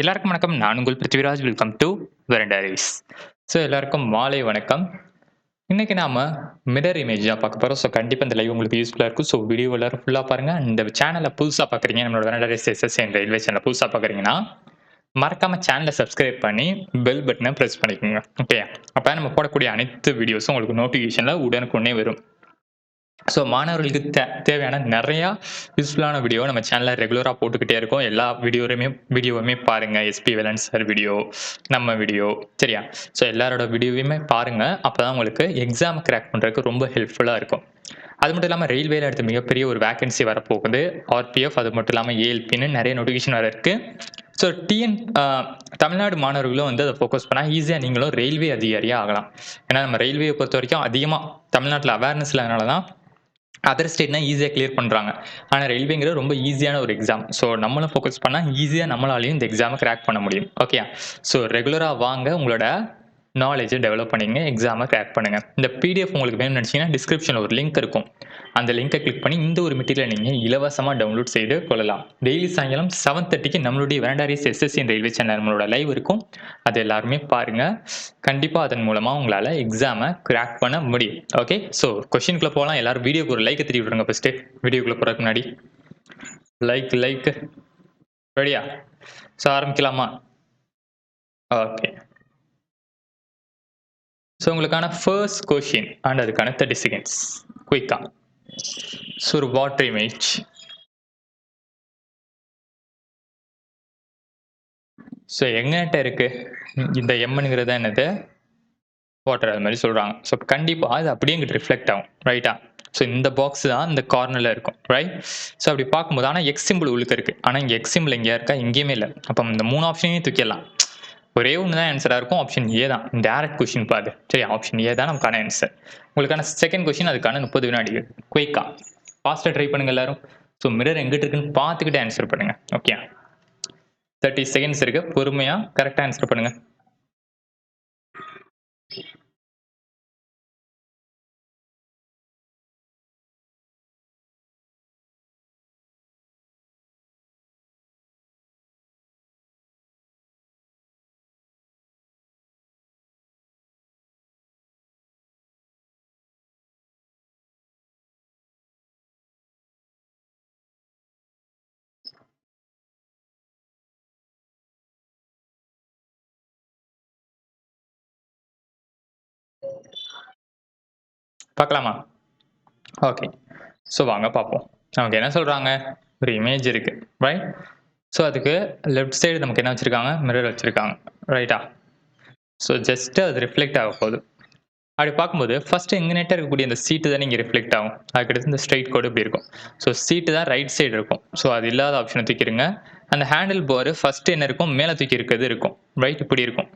எல்லாருக்கும் வணக்கம். நான் உங்கள் Prithviraj. Welcome to Veranda Race. So எல்லாருக்கும் மாலை வணக்கம். இன்றைக்கி நாம் மிரர் இமேஜ் தான் பார்க்க போகிறோம் ஸோ கண்டிப்பாக இந்த லைவ் உங்களுக்கு யூஸ்ஃபுல்லாக இருக்கும். ஸோ வீடியோ எல்லாரும் ஃபுல்லாக பாருங்கள் இந்த சேனலை புதுசாக பார்க்குறீங்க, நம்மளோட வெரண்டாரிஸ் எஸ்எஸ் என் ரயில்வே சேனலை புதுசாக பார்க்குறீங்கன்னா, மறக்காமல் சேனலை சப்ஸ்கிரைப் பண்ணி பெல் பட்டனை ப்ரெஸ் பண்ணிக்கோங்க. ஓகே. அப்போ நம்ம போடக்கூடிய அனைத்து வீடியோஸும் உங்களுக்கு நோட்டிஃபிகேஷனில் உடனுக்குடனே வரும். ஸோ மாணவர்களுக்கு தே தேவையான நிறையா யூஸ்ஃபுல்லான வீடியோ நம்ம சேனலில் ரெகுலராக போட்டுக்கிட்டே இருக்கோம். எல்லா வீடியோவுமே வீடியோவுமே பாருங்கள் எஸ்பி வேலன் சார் வீடியோ, நம்ம வீடியோ சரியா? ஸோ எல்லாரோட வீடியோவையுமே பாருங்கள் அப்போ தான் உங்களுக்கு எக்ஸாம் கிராக் பண்ணுறதுக்கு ரொம்ப ஹெல்ப்ஃபுல்லாக இருக்கும். அது மட்டும் இல்லாமல் ரயில்வேல எடுத்து மிகப்பெரிய ஒரு வேக்கன்சி வரப்போகுது. ஆர்பிஎஃப் அது மட்டும் இல்லாமல் ஏஎல்பின்னு நிறைய நோட்டிஃபிகேஷன் வர இருக்கு. ஸோ டிஎன் தமிழ்நாடு மாணவர்களும் வந்து அதை ஃபோக்கஸ் பண்ணால் ஈஸியாக நீங்களும் ரயில்வே அதிகாரியாக ஆகலாம். ஏன்னா நம்ம ரயில்வேயை பொறுத்தவரைக்கும் அதிகமாக தமிழ்நாட்டில் அவேர்னஸ் இல்லாதனால தான் அதர் ஸ்டேட்னா ஈஸியாக கிளியர் பண்ணுறாங்க ஆனால் ரயில்வேங்கிறது ரொம்ப ஈஸியான ஒரு எக்ஸாம். ஸோ நம்மளும் ஃபோக்கஸ் பண்ணால் ஈஸியாக நம்மளாலையும் இந்த எக்ஸாமை கிராக் பண்ண முடியும். ஓகே ஸோ ரெகுலராக வாங்க உங்களோட நாலேஜை டெவலப் பண்ணிங்க. எக்ஸாமை கிராக் பண்ணுங்கள் இந்த பிடிஎஃப் உங்களுக்கு வேணும்னு நினச்சிங்கன்னா டிஸ்கிரிப்ஷனில் ஒரு லிங்க் இருக்கும். அந்த லிங்கை கிளிக் பண்ணி இந்த ஒரு மெட்டீரியலை நீங்கள் இலவசமாக டவுன்லோட் செய்து கொள்ளலாம். டெய்லி சாயங்காலம் 7:30க்கு நம்மளுடைய Veranda Race SSC railway channel நம்மளோட லைவ் இருக்கும். அது எல்லாருமே பாருங்கள் கண்டிப்பாக அதன் மூலமாக உங்களால் எக்ஸாமை கிராக் பண்ண முடியும். ஓகே? ஸோ கொஷினுக்குள்ளே போகலாம். எல்லாரும் வீடியோக்கு ஒரு லைக்கை திருப்பி விடுங்க ஃபஸ்ட்டு வீடியோக்குள்ளே போகிறதுக்கு முன்னாடி. Like like. ரெடியா? ஸோ ஆரம்பிக்கலாமா? ஓகே. ஸோ உங்களுக்கான ஃபர்ஸ்ட் கொஷின் அண்ட் அதுக்கான 30 செகண்ட்ஸ். குயிக்கா. ஸோ ஒரு வாட்டர் இமேஜ். ஸோ எங்கிட்ட இருக்குது இந்த எம்ங்கிறது என்னது? வாட்டர் அது மாதிரி சொல்கிறாங்க ஸோ கண்டிப்பாக அது அப்படியே இங்கிட்டு ரிஃப்ளெக்ட் ஆகும். ரைட்டா? ஸோ இந்த பாக்ஸ் தான் இந்த கார்னரில் இருக்கும். ரைட்? ஸோ அப்படி பார்க்கும்போது ஆனால் எக்ஸ் சிம்பிள் உள்ளுக்க இருக்குது ஆனால் இங்க எக்ஸ் சிம்பிள் எங்கேயா இருக்கா? எங்கேயுமே இல்லை அப்போ இந்த மூணு ஆப்ஷனையும் தூக்கிடலாம். ஒரே ஒன்று தான் ஆன்சராக இருக்கும். ஆப்ஷன் ஏ தான். டேரக்ட் கொஷின் பாது. சரி ஆப்ஷன் ஏ தான் நமக்கான ஆன்சர். உங்களுக்கான செகண்ட் கொஷின் அதுக்கான 30 வினாடிகள். குயிக்கா. ஃபாஸ்ட்டாக ட்ரை பண்ணுங்க எல்லாரும். ஸோ மிரர் எங்கிட்டு இருக்குன்னு பார்த்துக்கிட்டு ஆன்சர் பண்ணுங்க. ஓகே. 30 செகண்ட்ஸ் இருக்கு. பொறுமையாக கரெக்டாக ஆன்சர் பண்ணுங்கள் பார்க்கலாமா? ஓகே. ஸோ வாங்க பார்ப்போம். நமக்கு என்ன சொல்கிறாங்க ஒரு இமேஜ் இருக்குது ரைட்? ஸோ அதுக்கு லெஃப்ட் சைடு நமக்கு என்ன வச்சுருக்காங்க மிரர் வச்சுருக்காங்க ரைட்டா? ஸோ ஜஸ்ட்டு அது ரிஃப்ளெக்ட் ஆக போகுது. அப்படி பார்க்கும்போது ஃபஸ்ட்டு எங்கனேட்ட இருக்கக்கூடிய இந்த சீட்டு தானே இங்கே ரிஃப்ளெக்ட் ஆகும். அதுக்கடுத்து இந்த ஸ்ட்ரைட் கோடு இப்படி இருக்கும். ஸோ சீட்டு தான் ரைட் சைடு இருக்கும். ஸோ அது இல்லாத ஆப்ஷனை தூக்கிடுங்க. அந்த ஹேண்டில் போர் ஃபஸ்ட்டு என்ன இருக்கும்? மேலே தூக்கி இருக்கிறது இருக்கும். ரைட்? இப்படி இருக்கும்.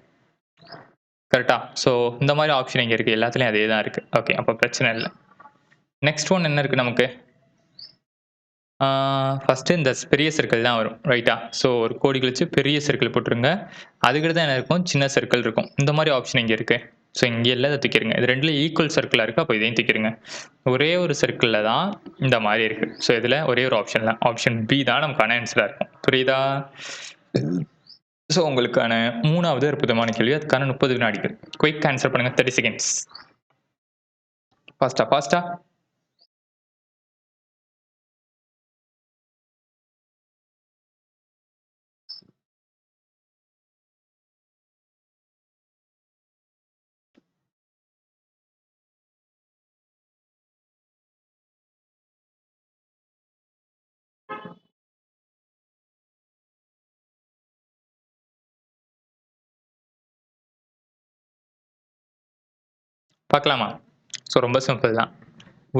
கரெக்டா? ஸோ இந்த மாதிரி ஆப்ஷன் இங்கே இருக்குது எல்லாத்துலேயும் அதே தான் இருக்குது ஓகே. அப்போ பிரச்சனை இல்லை நெக்ஸ்ட் ஒன் என்ன இருக்குது நமக்கு? ஃபஸ்ட்டு இந்த பெரிய சர்க்கிள் தான் வரும். ரைட்டா? ஸோ ஒரு கோடி கழிச்சு பெரிய சர்க்கிள் போட்டுருங்க. தான் என்ன இருக்கும்? சின்ன சர்க்கிள் இருக்கும். இந்த மாதிரி ஆப்ஷன் இங்கே இருக்குது ஸோ இங்கே எல்லாம் இதை தூக்கிடுங்க. இது ரெண்டுல ஈக்குவல் சர்க்கிளாக இருக்குது அப்போ இதையும் தூக்கிடுங்க. ஒரே ஒரு சர்க்கிளில் தான் இந்த மாதிரி இருக்குது ஸோ இதில் ஒரே ஒரு ஆப்ஷன்ல ஆப்ஷன் பி தான் நமக்கான ஆன்சரா இருக்கும். புரியுதா? ஸோ உங்களுக்கான மூணாவது அற்புதமான கேள்வி. அதுக்கான 30 வினாடிகள். குயிக் ஆன்சர் பண்ணுங்கள் தேர்ட்டி செகண்ட்ஸ். ஃபாஸ்டா ஃபாஸ்டா. பார்க்கலாமா? ஸோ ரொம்ப சிம்பிள் தான்.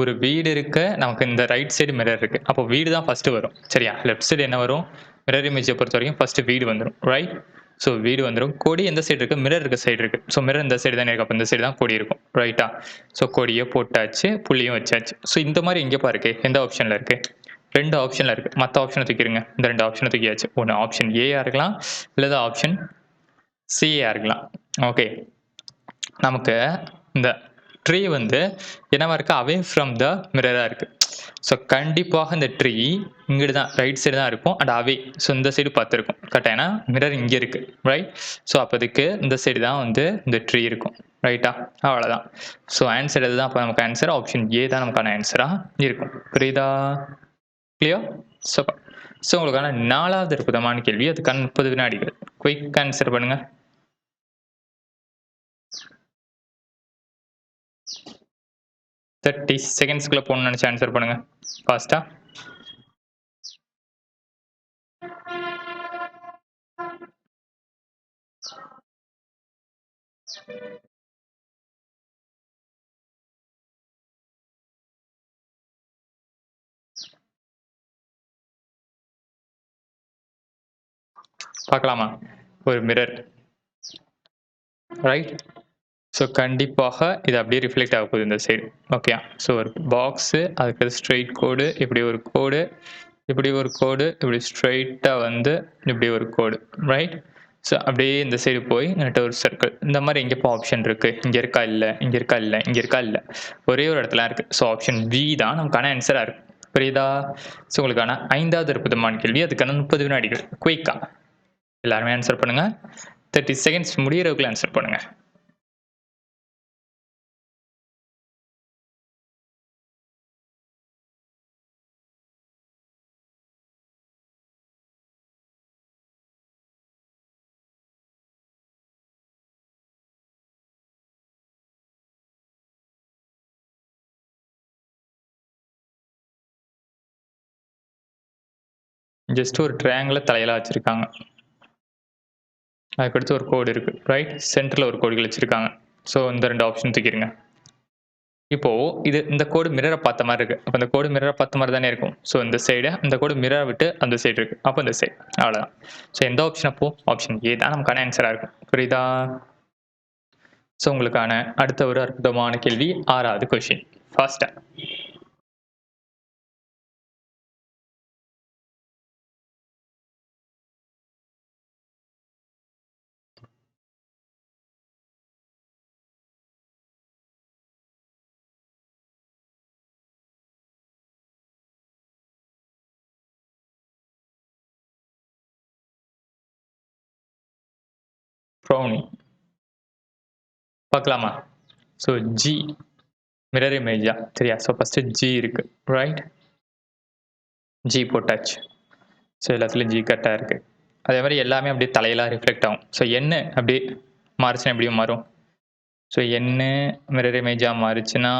ஒரு வீடு இருக்க நமக்கு இந்த ரைட் சைடு மிரர் இருக்கு. அப்போ வீடு தான் ஃபர்ஸ்ட் வரும். சரியா? லெஃப்ட் சைடு என்ன வரும்? மிரர் இமேஜை பொறுத்த வரைக்கும் ஃபர்ஸ்ட் வீடு வந்துடும் ரைட்? ஸோ வீடு வந்துடும் கொடி எந்த சைடு இருக்கு? மிரர் இருக்க சைடு இருக்கு. ஸோ மிரர் இந்த சைடு தானே இருக்கு. அப்போ இந்த சைடு தான் கொடி இருக்கும். ரைட்டா? ஸோ கொடியை போட்டாச்சு. புள்ளியும் வச்சாச்சு. ஸோ இந்த மாதிரி எங்கேப்பா இருக்குது எந்த ஆப்ஷன்ல இருக்கு? ரெண்டு ஆப்ஷன்ல இருக்கு. மற்ற ஆப்ஷனை தூக்கிடுங்க. இந்த ரெண்டு ஆப்ஷனை தூக்கியாச்சு. ஒன்று ஆப்ஷன் ஏயா இருக்கலாம். இல்லை ஆப்ஷன் சியா இருக்கலாம். ஓகே. நமக்கு இந்த ட்ரீ வந்து என்னவா இருக்கு? அவே ஃப்ரம் த மிரராக இருக்கு. ஸோ கண்டிப்பாக இந்த ட்ரீ இங்கிட்டு தான் ரைட் சைடு தான் இருக்கும். அண்ட் அவே ஸோ இந்த சைடு பார்த்துருக்கும். கரெக்டாக ஏன்னா மிரர் இங்கே இருக்குது ரைட் ஸோ அப்போதுக்கு இந்த சைடு தான் வந்து இந்த ட்ரீ இருக்கும். ரைட்டா அவ்வளோதான் ஸோ ஆன்சர் இதுதான் அப்போ நமக்கு ஆன்சர் ஆப்ஷன் ஏ தான் நமக்கான ஆன்சராக இருக்கும். புரியுதா? கிளியர் ஸோ ஸோ உங்களுக்கான நாலாவது அற்புதமான கேள்வி. அதுக்கான முப்பது வினாடிகள். குயிக் ஆன்சர் பண்ணுங்கள் தேர்ட்டி செகண்ட்ஸ்குள்ளே போகணும்னு நினச்சி ஆன்சர் பண்ணுங்க. ஃபாஸ்ட்டாக பார்க்கலாமா? ஒரு மிரர் ரைட் ஸோ கண்டிப்பாக இது அப்படியே ரிஃப்ளெக்ட் ஆக போகுது இந்த சைடு ஓகே ஸோ ஒரு பாக்ஸு அதுக்கு ஸ்ட்ரெயிட் கோடு இப்படி ஒரு கோடு இப்படி ஒரு கோடு இப்படி ஸ்ட்ரெயிட்டாக வந்து இப்படி ஒரு கோடு ரைட் ஸோ அப்படியே இந்த சைடு போய் என்கிட்ட ஒரு சர்க்கிள் இந்த மாதிரி எங்கேப்போ ஆப்ஷன் இருக்குது இங்கே இருக்கா? இல்லை. இங்கே இருக்கா? இல்லை. இங்கே இருக்கா? இல்லை. ஒரே ஒரு இடத்துல இருக்குது ஸோ ஆப்ஷன் வி தான் நமக்கான ஆன்சராக இருக்குது புரியுதா? ஸோ உங்களுக்கான ஐந்தாவது இருப்பதுமான கேள்வி. அதுக்கான முப்பது வினாடிகள். குயிக்கா எல்லாருமே ஆன்சர் பண்ணுங்கள் தேர்ட்டி செகண்ட்ஸ் முடியறதுக்குள்ள ஆன்சர் பண்ணுங்கள் ஜஸ்ட் ஒரு ட்ரையாங்கில் தலையில வச்சுருக்காங்க. அதுக்கடுத்து ஒரு கோடு இருக்குது ரைட் சென்டரில் ஒரு கோடுகள் வச்சுருக்காங்க. ஸோ இந்த ரெண்டு ஆப்ஷன் தூக்கிடுங்க. இப்போது இது இந்த கோடு மிரரை பார்த்த மாதிரி இருக்குது அப்போ இந்த கோடு மிரரை பார்த்த மாதிரி தானே இருக்கும். ஸோ இந்த சைடு இந்த கோடு மிரரை விட்டு அந்த சைடு இருக்குது அப்போ இந்த சைடு அவ்வளோதான் ஸோ எந்த ஆப்ஷன் அப்போ ஆப்ஷன் ஏ தான் நமக்கான ஆன்சராக இருக்கும். புரியுதா? ஸோ உங்களுக்கான அடுத்த ஒரு அற்புதமான கேள்வி ஆறாவது கொஷின் ஃபாஸ்ட்டாக ப்ரௌனி பார்க்கலாமா? ஸோ ஜி மிரர் இமேஜா சரியா? ஸோ ஃபஸ்ட்டு ஜி இருக்கு ரைட் ஜி போட்டாச்சு. ஸோ எல்லாத்துலேயும் ஜி கட்டாக இருக்கு. அதே மாதிரி எல்லாமே அப்படியே தலையெல்லாம் ரிஃப்ளெக்ட் ஆகும். ஸோ என்ன அப்படியே மாறுச்சுன்னா எப்படியும் மாறும். ஸோ என்ன மிரர் இமேஜாக மாறுச்சுன்னா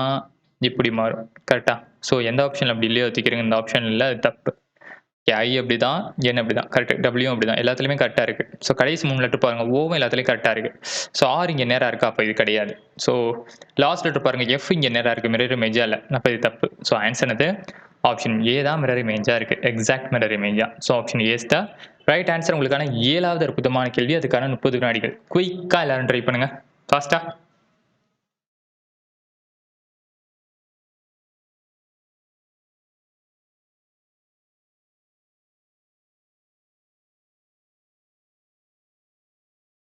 இப்படி மாறும். கரெக்டாக ஸோ எந்த ஆப்ஷனில் அப்படி இல்லையோ ஒத்துக்கிறீங்க இந்த ஆப்ஷன் இல்லை அது தப்பு. ஐ அப்படி தான் என் அப்படி தான் கரெக்ட் டபிள்யூ அப்படி தான் எல்லாத்துலேயுமே கரெக்டாக இருக்குது ஸோ கடைசி மூணு லெட்டர் பாருங்கள் ஓவும் எல்லாத்துலேயும் கரெக்டாக இருக்குது ஸோ ஆர் இங்கே நேராக இருக்கா? அப்போ இது கிடையாது. ஸோ லாஸ்ட் லெட்டர் பாருங்கள் எஃப் இங்கே நேராக இருக்குது மிரர் இமேஜாக இல்லை. அப்போ இது தப்பு. ஸோ ஆன்சர் அது ஆப்ஷன் ஏ தான் மிரர் இமேஜாக இருக்குது எக்ஸாக்ட் மிரர் இமேஜா ஸோ ஆப்ஷன் ஏஸ் தான் ரைட் ஆன்சர் உங்களுக்கான ஏழாவது அற்புதமான கேள்வி. அதுக்கான முப்பது வினாடிகள். குயிக்காக எல்லாரும் ட்ரை பண்ணுங்கள் ஃபாஸ்ட்டாக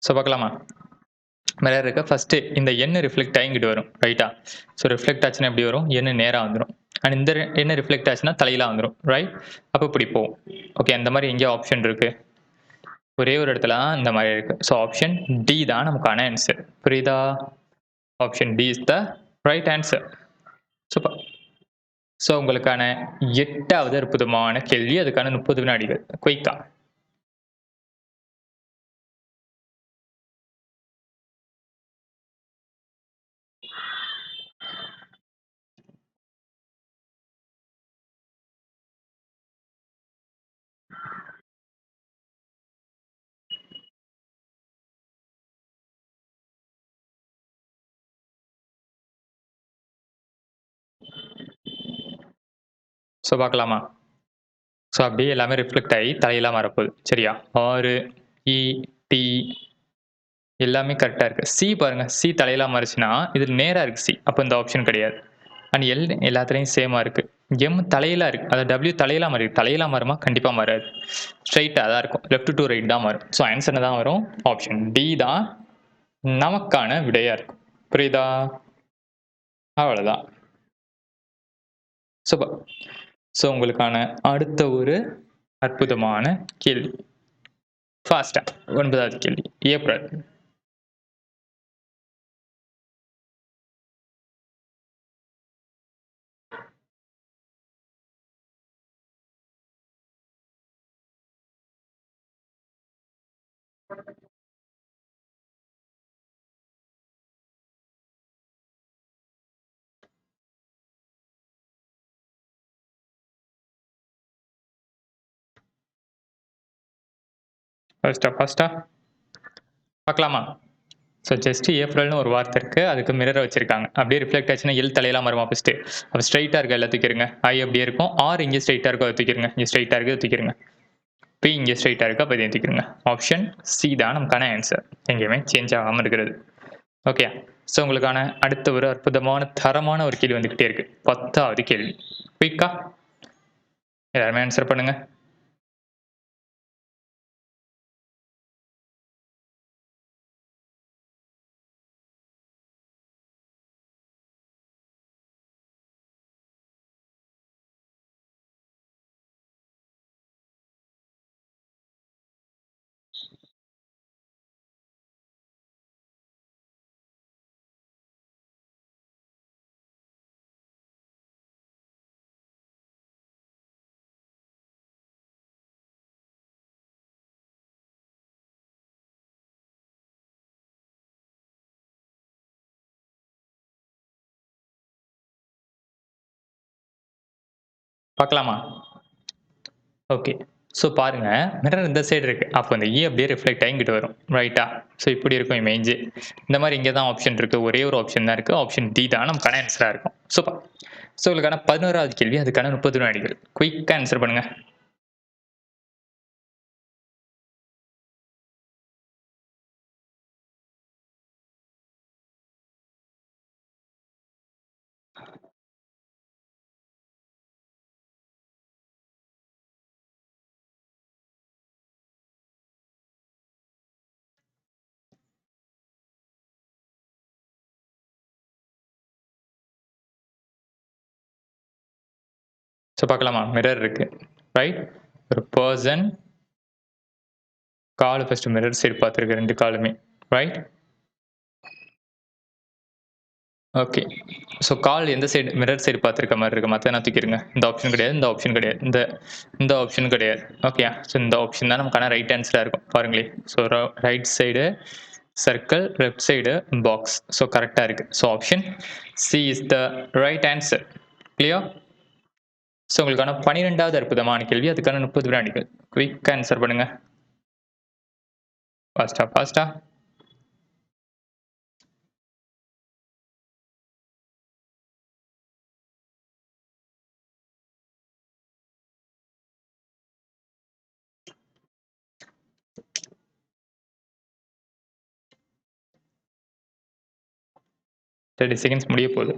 ஸோ பார்க்கலாமா? மிரர் இருக்க. ஃபஸ்ட்டு இந்த எண்ணெய் ரிஃப்ளெக்ட் ஆகி இங்கிட்டு வரும். ரைட்டா ஸோ ரிஃப்ளெக்ட் ஆச்சுன்னா எப்படி வரும்? எண்ணெய் நேராக வந்துடும் அண்ட் இந்த எண்ணெய் ரிஃப்ளெக்ட் ஆச்சுன்னா தலையிலாம் வந்துடும் ரைட் அப்போ இப்படி போகும். ஓகே அந்த மாதிரி எங்கேயோ ஆப்ஷன் இருக்குது ஒரே ஒரு இடத்துல தான் இந்த மாதிரி இருக்குது ஸோ ஆப்ஷன் டி தான் நமக்கான ஆன்சர் புரியுதா? Option D is the right answer super so உங்களுக்கான எட்டாவது அற்புதமான கேள்வி. அதுக்கான முப்பது வினாடிகள். குயிக்கா ஸோ பார்க்கலாமா? ஸோ அப்படியே எல்லாமே ரிஃப்ளெக்ட் ஆகி தலையெல்லாம் வரப்போகுது சரியா? ஆறு e, இ டி எல்லாமே கரெக்டாக இருக்குது சி பாருங்கள் சி தலையெல்லாம் மாறிச்சுன்னா இதில் நேராக இருக்குது சி அப்போ இந்த ஆப்ஷன் கிடையாது. அண்ட் எல் எல்லாத்துலேயும் சேமாக இருக்குது எம் தலையெல்லாம் இருக்குது அதை டபிள்யூ தலையெல்லாம் மாறி தலையெல்லாம் மாறுமா? கண்டிப்பாக மாறாது. ஸ்ட்ரைட்டாக தான் இருக்கும். லெஃப்ட் டு ரைட் தான் மாறும். ஸோ ஆன்சர் தான் வரும்? ஆப்ஷன் டி தான் நமக்கான விடையாக இருக்கும். புரியுதா? அவ்வளோதான் சூப்பர் ஸோ உங்களுக்கான அடுத்த ஒரு அற்புதமான கேள்வி. ஃபாஸ்டா ஒன்பதாவது கேள்வி. ஏப்ரல் ஃபர்ஸ்டா ஃபர்ஸ்டா பார்க்கலாமா? ஸோ ஜஸ்ட் ஏப்ரல்னு ஒரு வார்த்தை இருக்குது அதுக்கு மிரரை வச்சிருக்காங்க. அப்படியே ரிஃப்ளெக்ட் ஆச்சுன்னா எல் தலையெல்லாம் வருமா ஃபஸ்ட்டு அப்போ ஸ்ட்ரைட்டாக இருக்க? எல்லாம் தூக்கிடுங்க ஐ அப்படியே இருக்கும். ஆர் இங்கே ஸ்ட்ரைட்டாக இருக்கோ? அதை தூக்கிடுங்க இங்கே ஸ்ட்ரைட்டாக இருக்கு? தூக்கிடுங்க பி இங்கே ஸ்ட்ரைட்டாக இருக்கா? அப்போ இதையும் தூக்கிடுங்க ஆப்ஷன் சி தான் நமக்கான ஆன்சர் எங்கேயுமே சேஞ்ச் ஆகாமல் இருக்கிறது. ஓகே ஸோ உங்களுக்கான அடுத்த ஒரு அற்புதமான தரமான ஒரு கேள்வி வந்துக்கிட்டே இருக்குது பத்தாவது கேள்வி. குயிக்கா எல்லாருமே ஆன்சர் பண்ணுங்கள் பார்க்கலாமா? ஓகே ஸோ பாருங்க. மிரர் இந்த சைடு இருக்கு. அப்போ அந்த இ e அப்படியே ரிஃப்ளெக்ட் ஆகிங்கிட்டு வரும். ரைட்டா ஸோ இப்படி இருக்கும் இமேஜ் இந்த மாதிரி இங்கே தான் ஆப்ஷன் இருக்கு. ஒரே ஒரு ஆப்ஷன் தான் இருக்கு. ஆப்ஷன் டி தான் நமக்கான ஆன்சராக இருக்கும். சூப்பர் ஸோ உங்களுக்கான பதினோராவது கேள்வி அதுக்கான முப்பது வினாடிகள். குயிக்காக ஆன்சர் பண்ணுங்க. ஸோ பார்க்கலாமா? மிரர் இருக்கு. ரைட் ஒரு பர்சன் கால் ஃபஸ்ட்டு மிரர் சைடு பார்த்துருக்கு ரெண்டு காலுமே. ரைட் ஓகே ஸோ கால் எந்த சைடு மிரர் சைடு பார்த்துருக்க மாதிரி இருக்கு? மற்ற என்ன தூக்கிடுங்க. இந்த ஆப்ஷன் கிடையாது இந்த ஆப்ஷன் கிடையாது. இந்த இந்த ஆப்ஷன் கிடையாது. ஓகே ஸோ இந்த ஆப்ஷன் தான் நமக்கான ரைட் ஹேண்ட்ஸில் இருக்கும். பாருங்களேன் so right side circle left side box so கரெக்டாக இருக்கு. So option C is the right answer clear so உங்களுக்கான பன்னிரெண்டாவது அற்புதமான கேள்வி அதுக்கான முப்பது வினாடிகள் குயிக் ஆன்சர் பண்ணுங்க. ஃபாஸ்டா ஃபாஸ்டா தேர்ட்டி செகண்ட்ஸ் முடிய போகுது.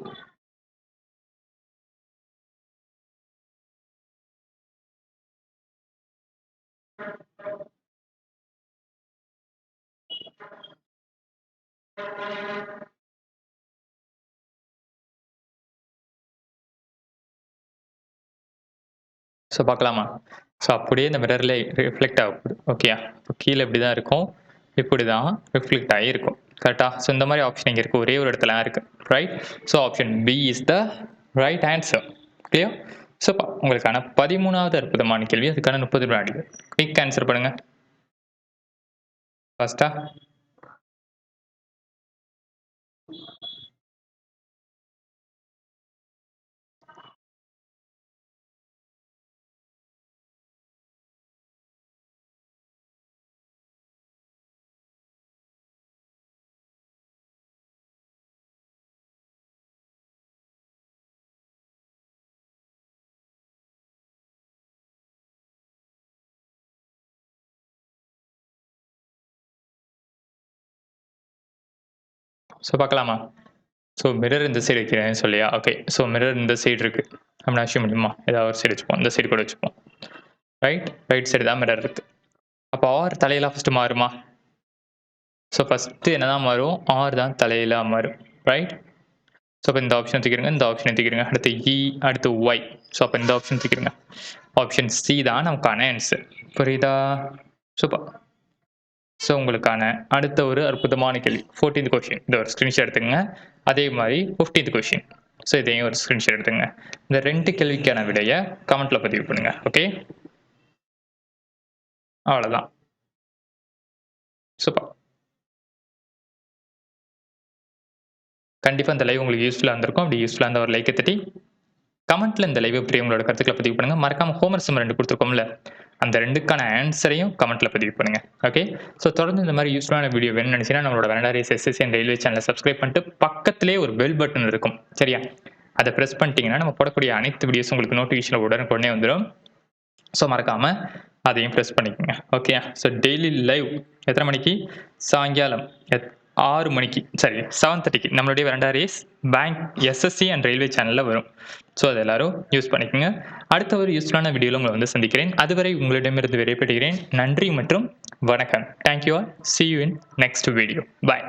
ஸோ பார்க்கலாமா? ஸோ அப்படியே இந்த மிரரில் ரிஃப்ளெக்ட் ஆகுது ஓகே இப்போ கீழே இப்படி தான் இருக்கும் இப்படி தான் ரிஃப்ளெக்ட் ஆகிருக்கும் கரெக்டாக ஸோ இந்த மாதிரி ஆப்ஷன் இங்கே இருக்குது ஒரே ஒரு இடத்துல இருக்குது right so option B is the right answer ஓகேயா ஸோ உங்களுக்கான பதிமூணாவது அற்புதமான கேள்வி. அதுக்கான முப்பது வினாடிகள் குயிக் ஆன்சர் பண்ணுங்கள் ஃபஸ்ட்டா ஸோ பார்க்கலாமா? ஸோ மிரர் இந்த சைடு வைக்கிறேன் சொல்லியா? ஓகே ஸோ மிரர் இந்த சைடு இருக்குது அப்படின்னு அஷ்யூம் முடியுமா ஏதாவது ஒரு சைடு வச்சுப்போம். இந்த சைடு கூட வச்சுப்போம். ரைட் ரைட் சைடு தான் மிரர் இருக்குது அப்போ ஆர் தலையெல்லாம் ஃபஸ்ட்டு மாறுமா? ஸோ ஃபஸ்ட்டு என்ன தான் மாறும்? ஆர் தான் தலையெல்லாம் மாறும். ரைட் ஸோ அப்போ இந்த ஆப்ஷன் தூக்கிடுங்க. இந்த ஆப்ஷனை தூக்கிடுங்க. அடுத்து இ அடுத்து ஒய் ஸோ அப்போ இந்த ஆப்ஷன் தூக்கிடுங்க. ஆப்ஷன் சி தான் நமக்கான ஆன்சர் புரியுதா? சூப்பர் ஸோ உங்களுக்கான அடுத்த ஒரு அற்புதமான கேள்வி. ஃபோர்டீன்த் கொஷின் இந்த ஒரு ஸ்க்ரீன்ஷாட் எடுத்துங்க அதே மாதிரி ஃபிஃப்டீன்த் கொஷின் ஸோ இதையும் ஒரு ஸ்க்ரீன்ஷாட் எடுத்துங்க இந்த ரெண்டு கேள்விக்கான விடையை கமெண்ட்ல பதிவு பண்ணுங்க. ஓகே அவ்வளோதான் சூப்பர் கண்டிப்பாக இந்த லைவ் உங்களுக்கு யூஸ்ஃபுல்லாக இருந்திருக்கும். அப்படி யூஸ்ஃபுல்லாக இருந்த ஒரு லைக்கை தட்டி கமெண்ட்ல இந்த லைவ் எப்படி உங்களோட கருத்துக்களை பதிவு பண்ணுங்க. மறக்காம ஹோமர் சிம் ரெண்டு கொடுத்துருக்கோம்ல. அந்த ரெண்டுக்கான ஆன்சரையும் கமெண்ட்ல பதிவு பண்ணுங்க. ஓகே ஸோ தொடர்ந்து இந்த மாதிரி யூஸ்ஃபுல்லான வீடியோ வேணும்னு நினைச்சீங்கன்னா நம்மளோட வெனடாரிஸ் எஸ்எஸ்சி ரயில்வே சேனலை சப்ஸ்கிரைப் பண்ணிட்டு பக்கத்திலே ஒரு பெல் பட்டன் இருக்கும். சரியா? அதை ப்ரெஸ் பண்ணிட்டீங்கன்னா நம்ம போடக்கூடிய அனைத்து வீடியோஸ் உங்களுக்கு நோட்டிஃபிகேஷன் உடனுக்குடனே வந்துடும் ஸோ மறக்காம அதையும் ப்ரெஸ் பண்ணிக்கோங்க. ஓகே ஸோ டெய்லி லைவ் எத்தனை மணிக்கு? சாயங்காலம் எத்- ஆறு மணிக்கு சரி செவன் தேர்ட்டிக்கு நம்மளுடைய Veranda Race bank SSC and railway சேனலில் வரும். ஸோ அதை எல்லாரும் யூஸ் பண்ணிக்கோங்க. அடுத்த ஒரு யூஸ்ஃபுல்லான வீடியோவில் உங்களை வந்து சந்திக்கிறேன். அதுவரை உங்களிடமிருந்து விடைபெறுகிறேன். நன்றி மற்றும் வணக்கம். Thank you all see you in next video bye